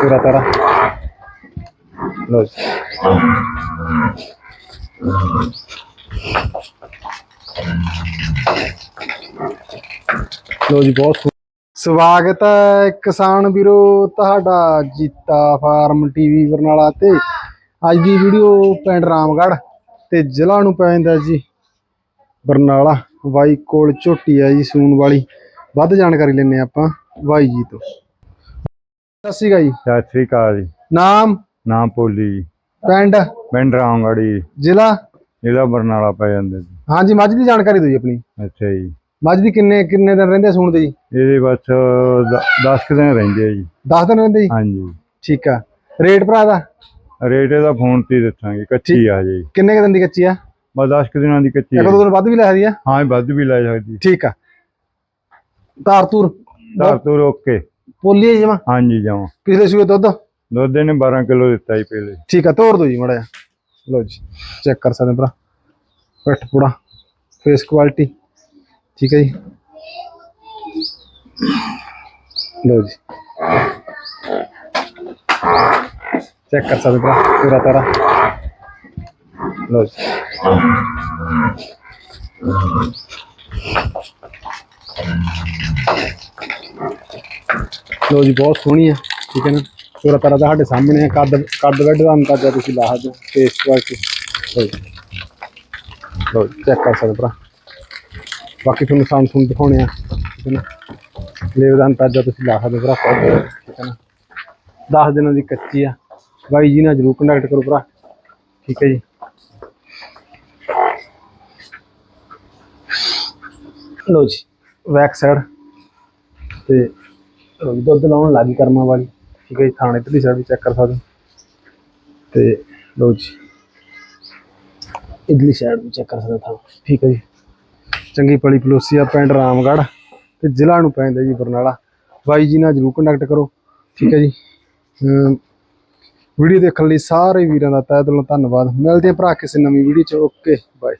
ਪੂਰਾ ਤਾਰਾ ਲੋ ਜੀ ਲੋ ਜੀ, ਬਹੁਤ ਸੋਹਣਾ। ਸਵਾਗਤ ਹੈ ਕਿਸਾਨ ਵੀਰੋ, ਤੁਹਾਡਾ ਜੀਤਾ ਫਾਰਮ ਟੀਵੀ ਬਰਨਾਲਾ ਤੇ। ਅੱਜ ਦੀ ਵੀਡੀਓ ਪਿੰਡ ਰਾਮਗੜ੍ਹ ਤੇ ਜ਼ਿਲ੍ਹਾ ਨੂੰ ਪੈ ਜਾਂਦਾ ਜੀ। ਬਰਨਾਲਾ, ਬਾਈ ਕੋਲ ਝੋਟੀ ਆ ਜੀ, ਸੂਣ ਵਾਲੀ। ਵੱਧ ਜਾਣਕਾਰੀ ਲੈਣੇ ਆਪਾਂ, ਬਾਈ ਜੀ ਤੋਂ। ਸਤਿ ਸ਼੍ਰੀ ਅਕਾਲ ਜੀ। ਸਤਿ ਸ੍ਰੀ ਅਕਾਲ ਜੀ। ਨਾਮ? ਨਾਮ ਜੀ। ਪਿੰਡ? ਪਿੰਡ ਰਾਮਗੜੀ ਜ਼ਿਲ੍ਹਾ? ਜ਼ਿਲ੍ਹਾ ਬਰਨਾਲਾ ਪੈ ਜਾਂਦੇ ਜੀ। ਹਾਂਜੀ ਮੱਝ ਦੀ ਜਾਣਕਾਰੀ ਦਿਓ ਜੀ ਆਪਣੀ। ਅੱਛਾ ਜੀ। ਮੱਝ ਦੀ ਕਿੰਨੇ ਕਿੰਨੇ ਦਿਨ ਰਹਿੰਦੇ ਸੂਣ ਦੇ ਜੀ? ਇਹਦੇ ਬਸ 10 ਕੁ ਦਿਨ ਰਹਿੰਦੇ ਆ ਜੀ। 10 ਦਿਨ ਰਹਿੰਦੇ ਜੀ? ਹਾਂਜੀ। ਠੀਕ ਆ। ਰੇਟ ਭਰਾ ਦਾ? ਰੇਟ ਇਹਦਾ ਫੋਨ ਤੇ ਦੱਸਾਂਗੇ ਕੱਚੀ ਆ ਜੀ। ਕਿੰਨੇ ਕੁ ਦਿਨ ਦੀ ਕੱਚੀ ਆ? ਬਸ 10 ਕੁ ਦਿਨਾਂ ਦੀ ਕੱਚੀ ਇੱਕ ਆ ਦੋ ਜੀ। ਦਿਨ ਵੱਧ ਵੀ ਲੈ ਸਕਦੀ ਆ? ਹਾਂ ਵੱਧ ਵੀ ਲੈ ਸਕਦੀ। ਠੀਕ ਆ। ਧਾਰ ਧੂਰ? ਧਾਰ ਤੋਂ ਰੋਕ ਕੇ ਪੋਲੀ ਜਮਾ? ਹਾਂਜੀ ਜਾਵਾਂ ਪਿਛਲੇ ਸੂਏ ਦੁੱਧ? ਦੁੱਧ ਇਹਨੇ 12 ਕਿਲੋ ਦਿੱਤਾ ਜੀ ਪਹਿਲੇ। ਠੀਕ ਆ ਤੋੜ ਦੋ ਜੀ ਮੜਾ ਲਓ ਜੀ ਚੈੱਕ ਕਰ ਸਕਦੇ ਭਰਾ। ਪਿੱਠ ਪੂੜਾ ਫੇਸ ਕੁਆਲਿਟੀ ਠੀਕ ਹੈ ਜੀ। ਲਓ ਜੀ। ਚੈੱਕ ਕਰ ਸਕਦੇ ਭਰਾ ਪੂਰਾ ਤਾਰਾ। ਲਓ ਜੀ। ਲਓ ਜੀ, ਬਹੁਤ ਸੋਹਣੀ ਆ, ਠੀਕ ਹੈ ਨਾ? ਪੂਰਾ ਤਰ੍ਹਾਂ ਦਾ ਸਾਡੇ ਸਾਹਮਣੇ ਆ, ਕੱਦ ਕੱਦ ਬੈੱਡ ਦਾ ਅੰਦਾਜ਼ਾ ਤੁਸੀਂ ਲਾ ਸਕਦੇ ਹੋ ਫੇਸ ਕੁਆਲਿਟੀ ਲਓ ਜੀ। ਲਓ ਚੈੱਕ ਕਰ ਸਕਦੇ ਭਰਾ। ਬਾਕੀ ਤੁਹਾਨੂੰ ਸਾਊਂਡ ਸੁਣ ਦਿਖਾਉਣੇ ਆ, ਠੀਕ ਹੈ ਨਾ? ਲੇਵ ਦਾ ਅੰਦਾਜ਼ਾ ਤੁਸੀਂ ਲਾ ਸਕਦੇ ਹੋ ਭਰਾ ਠੀਕ ਹੈ ਨਾ? 10 ਦਿਨਾਂ ਦੀ ਕੱਚੀ ਆ। ਬਾਈ ਜੀ ਨਾਲ ਜਰੂਰ ਕੰਟੈਕਟ ਕਰੋ ਭਰਾ, ਠੀਕ ਹੈ ਜੀ। ਲਓ ਜੀ ਬੈਕ ਸਾਈਡ ਤੇ ਦੁੱਧ ਲਾਉਣ ਲੱਗੀ ਕਰਮਾਂ ਵਾਲੀ। ਠੀਕ ਹੈ ਜੀ, ਥਾਣੇ ਤੇ ਸਾਈਡ ਵੀ ਚੈੱਕ ਕਰ ਸਕਦੇ ਤੇ ਲਓ ਜੀ। ਇਡਲੀ ਸਾਈਡ ਵੀ ਚੈੱਕ ਕਰ ਸਕਦੇ ਥਾਂ ਠੀਕ ਹੈ ਜੀ। ਚੰਗੀ ਪਲੀ ਪਲੋਸੀਆ ਪਿੰਡ ਰਾਮਗੜ੍ਹ ਤੇ ਜ਼ਿਲ੍ਹਾ ਨੂੰ ਪੈਂਦਾ ਜੀ ਬਰਨਾਲਾ। ਬਾਈ ਜੀ ਨਾਲ ਜਰੂਰ ਕੰਟੈਕਟ ਕਰੋ। ਠੀਕ ਹੈ ਜੀ। ਅਮ ਵੀਡੀਓ ਦੇਖਣ ਲਈ ਸਾਰੇ ਵੀਰਾਂ ਦਾ ਤਹਿ ਦਿਲੋਂ ਧੰਨਵਾਦ। ਮਿਲਦੇ ਆ ਭਰਾ ਕਿਸੇ ਨਵੀਂ ਵੀਡੀਓ ਚ। Okay bye